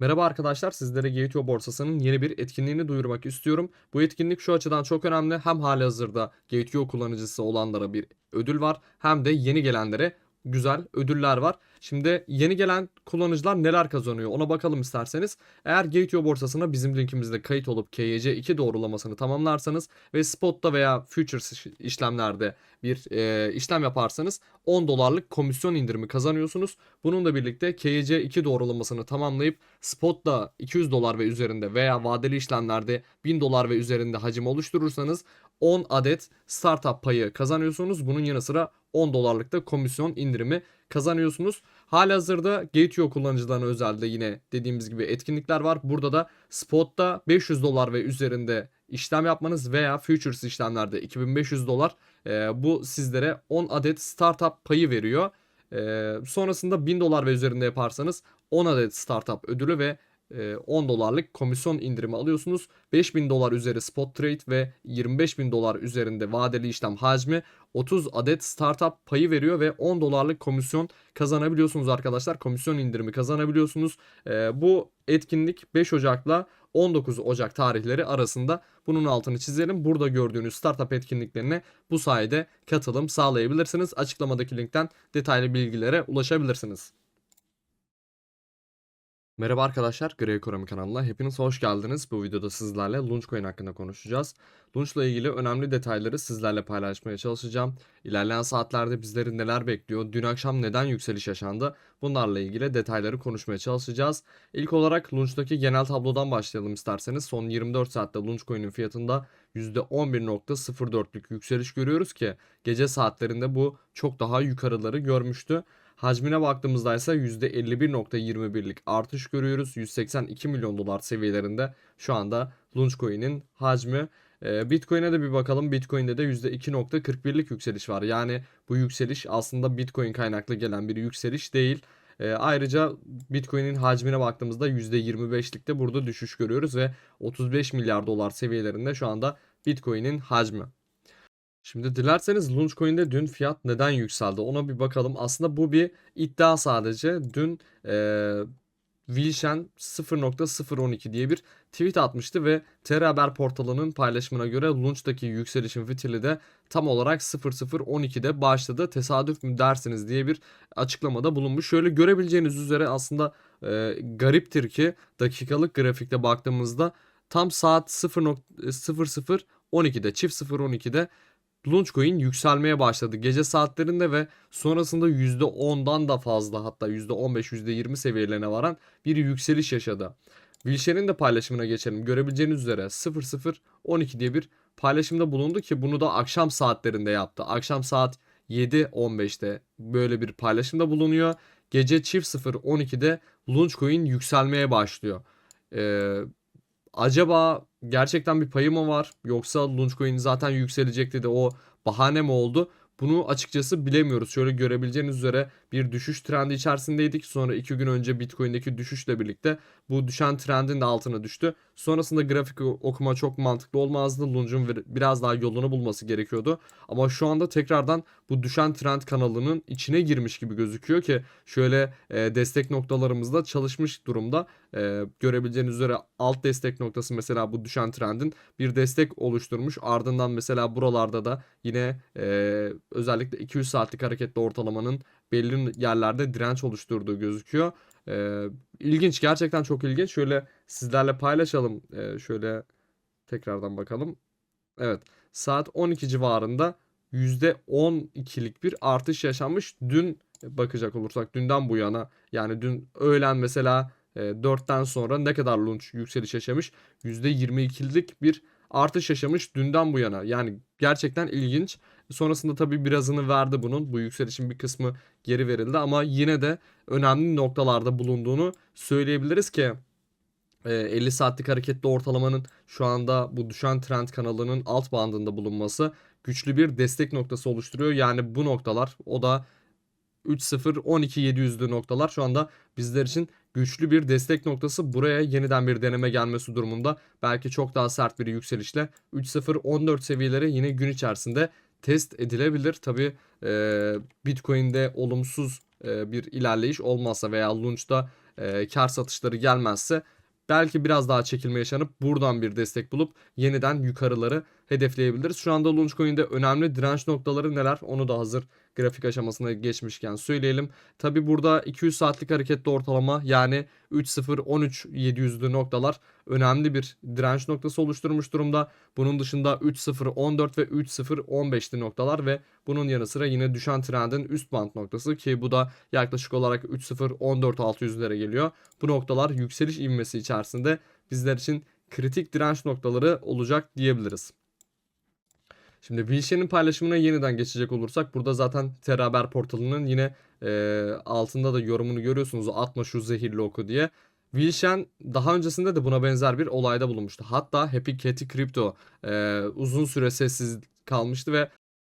Merhaba arkadaşlar, sizlere Gateo borsasının yeni bir etkinliğini duyurmak istiyorum. Bu etkinlik şu açıdan çok önemli. Hem halihazırda Gateo kullanıcısı olanlara bir ödül var, hem de yeni gelenlere güzel ödüller var. Şimdi yeni gelen kullanıcılar neler kazanıyor ona bakalım isterseniz. Eğer Gateo borsasına bizim linkimizde kayıt olup KYC2 doğrulamasını tamamlarsanız ve spotta veya futures iş- işlemlerde bir e, işlem yaparsanız 10 dolarlık komisyon indirimi kazanıyorsunuz. Bununla birlikte KYC2 doğrulamasını tamamlayıp spotta 200 dolar ve üzerinde veya vadeli işlemlerde 1000 dolar ve üzerinde hacim oluşturursanız 10 adet startup payı kazanıyorsunuz. Bunun yanı sıra 10 dolarlık da komisyon indirimi kazanıyorsunuz. Halihazırda Gateo kullanıcılarına özel de yine dediğimiz gibi etkinlikler var. Burada da spotta 500 dolar ve üzerinde işlem yapmanız veya futures işlemlerde 2500 dolar e, bu sizlere 10 adet startup payı veriyor. E, sonrasında 1000 dolar ve üzerinde yaparsanız 10 adet startup ödülü ve 10 dolarlık komisyon indirimi alıyorsunuz. 5000 dolar üzeri spot trade ve 25000 dolar üzerinde vadeli işlem hacmi 30 adet startup payı veriyor ve 10 dolarlık komisyon kazanabiliyorsunuz arkadaşlar. Komisyon indirimi kazanabiliyorsunuz. E, bu etkinlik 5 Ocak'la 19 Ocak tarihleri arasında bunun altını çizelim. Burada gördüğünüz startup etkinliklerine bu sayede katılım sağlayabilirsiniz. Açıklamadaki linkten detaylı bilgilere ulaşabilirsiniz. Merhaba arkadaşlar, Grey Ekonomi kanalına hepiniz hoş geldiniz. Bu videoda sizlerle Launchcoin hakkında konuşacağız. Launch'la ilgili önemli detayları sizlerle paylaşmaya çalışacağım. İlerleyen saatlerde bizleri neler bekliyor, dün akşam neden yükseliş yaşandı bunlarla ilgili detayları konuşmaya çalışacağız. İlk olarak Launch'taki genel tablodan başlayalım isterseniz. Son 24 saatte Launchcoin'in fiyatında %11.04'lük yükseliş görüyoruz ki gece saatlerinde bu çok daha yukarıları görmüştü. Hacmine baktığımızda ise %51.21'lik artış görüyoruz. 182 milyon dolar seviyelerinde şu anda Launchcoin'in hacmi. Ee, Bitcoin'e de bir bakalım. Bitcoin'de de %2.41'lik yükseliş var. Yani bu yükseliş aslında Bitcoin kaynaklı gelen bir yükseliş değil. Ee, ayrıca Bitcoin'in hacmine baktığımızda %25'likte burada düşüş görüyoruz ve 35 milyar dolar seviyelerinde şu anda Bitcoin'in hacmi. Şimdi dilerseniz Launchcoin'de dün fiyat neden yükseldi ona bir bakalım. Aslında bu bir iddia sadece. Dün eee Wilshen 0.012 diye bir tweet atmıştı ve TR Haber portalının paylaşımına göre Launch'taki yükselişin fitili de tam olarak 0012'de başladı. Tesadüf mü dersiniz diye bir açıklamada bulunmuş. Şöyle görebileceğiniz üzere aslında e, gariptir ki dakikalık grafikte baktığımızda tam saat 0.0012'de çift 012'de Launchcoin yükselmeye başladı gece saatlerinde ve sonrasında %10'dan da fazla hatta %15 %20 seviyelerine varan bir yükseliş yaşadı. Wilshere'in de paylaşımına geçelim. Görebileceğiniz üzere 0012 diye bir paylaşımda bulundu ki bunu da akşam saatlerinde yaptı. Akşam saat 7.15'te böyle bir paylaşımda bulunuyor. Gece çift 012'de Launchcoin yükselmeye başlıyor. Ee, acaba gerçekten bir payı mı var yoksa Launchcoin zaten yükselecekti de o bahane mi oldu? Bunu açıkçası bilemiyoruz. Şöyle görebileceğiniz üzere bir düşüş trendi içerisindeydik. Sonra iki gün önce Bitcoin'deki düşüşle birlikte bu düşen trendin de altına düştü. Sonrasında grafik okuma çok mantıklı olmazdı. Launch'un biraz daha yolunu bulması gerekiyordu. Ama şu anda tekrardan bu düşen trend kanalının içine girmiş gibi gözüküyor ki şöyle e, destek noktalarımızda çalışmış durumda. E, görebileceğiniz üzere alt destek noktası mesela bu düşen trendin bir destek oluşturmuş. Ardından mesela buralarda da yine e, özellikle 200 saatlik hareketli ortalamanın belli yerlerde direnç oluşturduğu gözüküyor. Ee, ilginç gerçekten çok ilginç. Şöyle sizlerle paylaşalım. Ee, şöyle tekrardan bakalım. Evet saat 12 civarında %12'lik bir artış yaşanmış. Dün bakacak olursak dünden bu yana yani dün öğlen mesela e, 4'ten sonra ne kadar launch yükseliş yaşamış? %22'lik bir artış yaşamış dünden bu yana. Yani gerçekten ilginç. Sonrasında tabii birazını verdi bunun. Bu yükselişin bir kısmı geri verildi ama yine de önemli noktalarda bulunduğunu söyleyebiliriz ki 50 saatlik hareketli ortalamanın şu anda bu düşen trend kanalının alt bandında bulunması güçlü bir destek noktası oluşturuyor. Yani bu noktalar o da 3.0-12.700'lü noktalar şu anda bizler için güçlü bir destek noktası. Buraya yeniden bir deneme gelmesi durumunda belki çok daha sert bir yükselişle 3.0-14 seviyeleri yine gün içerisinde test edilebilir. Tabi e, Bitcoin'de olumsuz e, bir ilerleyiş olmazsa veya launch'ta e, kar satışları gelmezse belki biraz daha çekilme yaşanıp buradan bir destek bulup yeniden yukarıları hedefleyebiliriz. Şu anda Launchcoin'de önemli direnç noktaları neler onu da hazır grafik aşamasına geçmişken söyleyelim. Tabi burada 200 saatlik hareketli ortalama yani 3.0-13.700'lü noktalar önemli bir direnç noktası oluşturmuş durumda. Bunun dışında 3.0-14 ve 3.0-15'li noktalar ve bunun yanı sıra yine düşen trendin üst band noktası ki bu da yaklaşık olarak 3.0-14.600'lere geliyor. Bu noktalar yükseliş ivmesi içerisinde bizler için kritik direnç noktaları olacak diyebiliriz. Şimdi Wilshere'in paylaşımına yeniden geçecek olursak burada zaten Terra Haber portalının yine e, altında da yorumunu görüyorsunuz atma şu zehirli oku diye. Wilshen daha öncesinde de buna benzer bir olayda bulunmuştu. Hatta Happy Catty Crypto e, uzun süre sessiz kalmıştı ve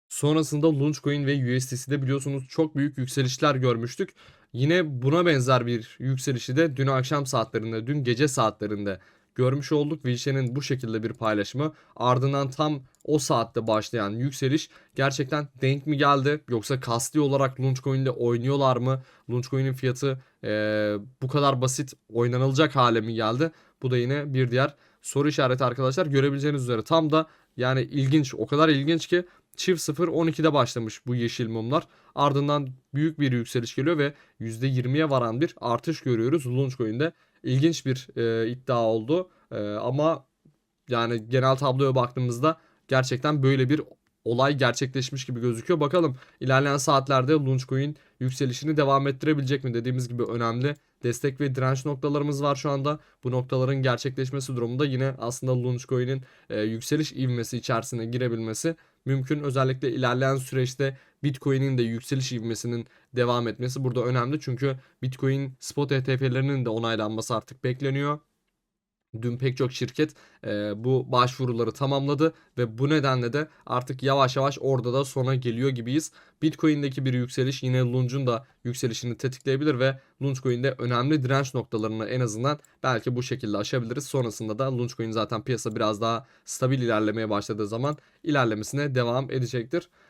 sonrasında Launchcoin ve USDC'de biliyorsunuz çok büyük yükselişler görmüştük. Yine buna benzer bir yükselişi de dün akşam saatlerinde, dün gece saatlerinde görmüş olduk. Wilshere'nin bu şekilde bir paylaşımı ardından tam o saatte başlayan yükseliş gerçekten denk mi geldi yoksa kasti olarak Launchcoin'de oynuyorlar mı? Launchcoin'in fiyatı e, bu kadar basit oynanılacak hale mi geldi? Bu da yine bir diğer soru işareti arkadaşlar. Görebileceğiniz üzere tam da yani ilginç o kadar ilginç ki çift 0 12'de başlamış bu yeşil mumlar. Ardından büyük bir yükseliş geliyor ve %20'ye varan bir artış görüyoruz Launchcoin'de. İlginç bir e, iddia oldu e, ama yani genel tabloya baktığımızda gerçekten böyle bir olay gerçekleşmiş gibi gözüküyor. Bakalım ilerleyen saatlerde Launchcoin yükselişini devam ettirebilecek mi? Dediğimiz gibi önemli destek ve direnç noktalarımız var şu anda. Bu noktaların gerçekleşmesi durumunda yine aslında Launchcoin'in e, yükseliş ivmesi içerisine girebilmesi mümkün. Özellikle ilerleyen süreçte Bitcoin'in de yükseliş ivmesinin devam etmesi burada önemli. Çünkü Bitcoin spot ETF'lerinin de onaylanması artık bekleniyor. Dün pek çok şirket e, bu başvuruları tamamladı ve bu nedenle de artık yavaş yavaş orada da sona geliyor gibiyiz. Bitcoin'deki bir yükseliş yine Lunge'un da yükselişini tetikleyebilir ve Lungecoin'de önemli direnç noktalarını en azından belki bu şekilde aşabiliriz. Sonrasında da Lungecoin zaten piyasa biraz daha stabil ilerlemeye başladığı zaman ilerlemesine devam edecektir.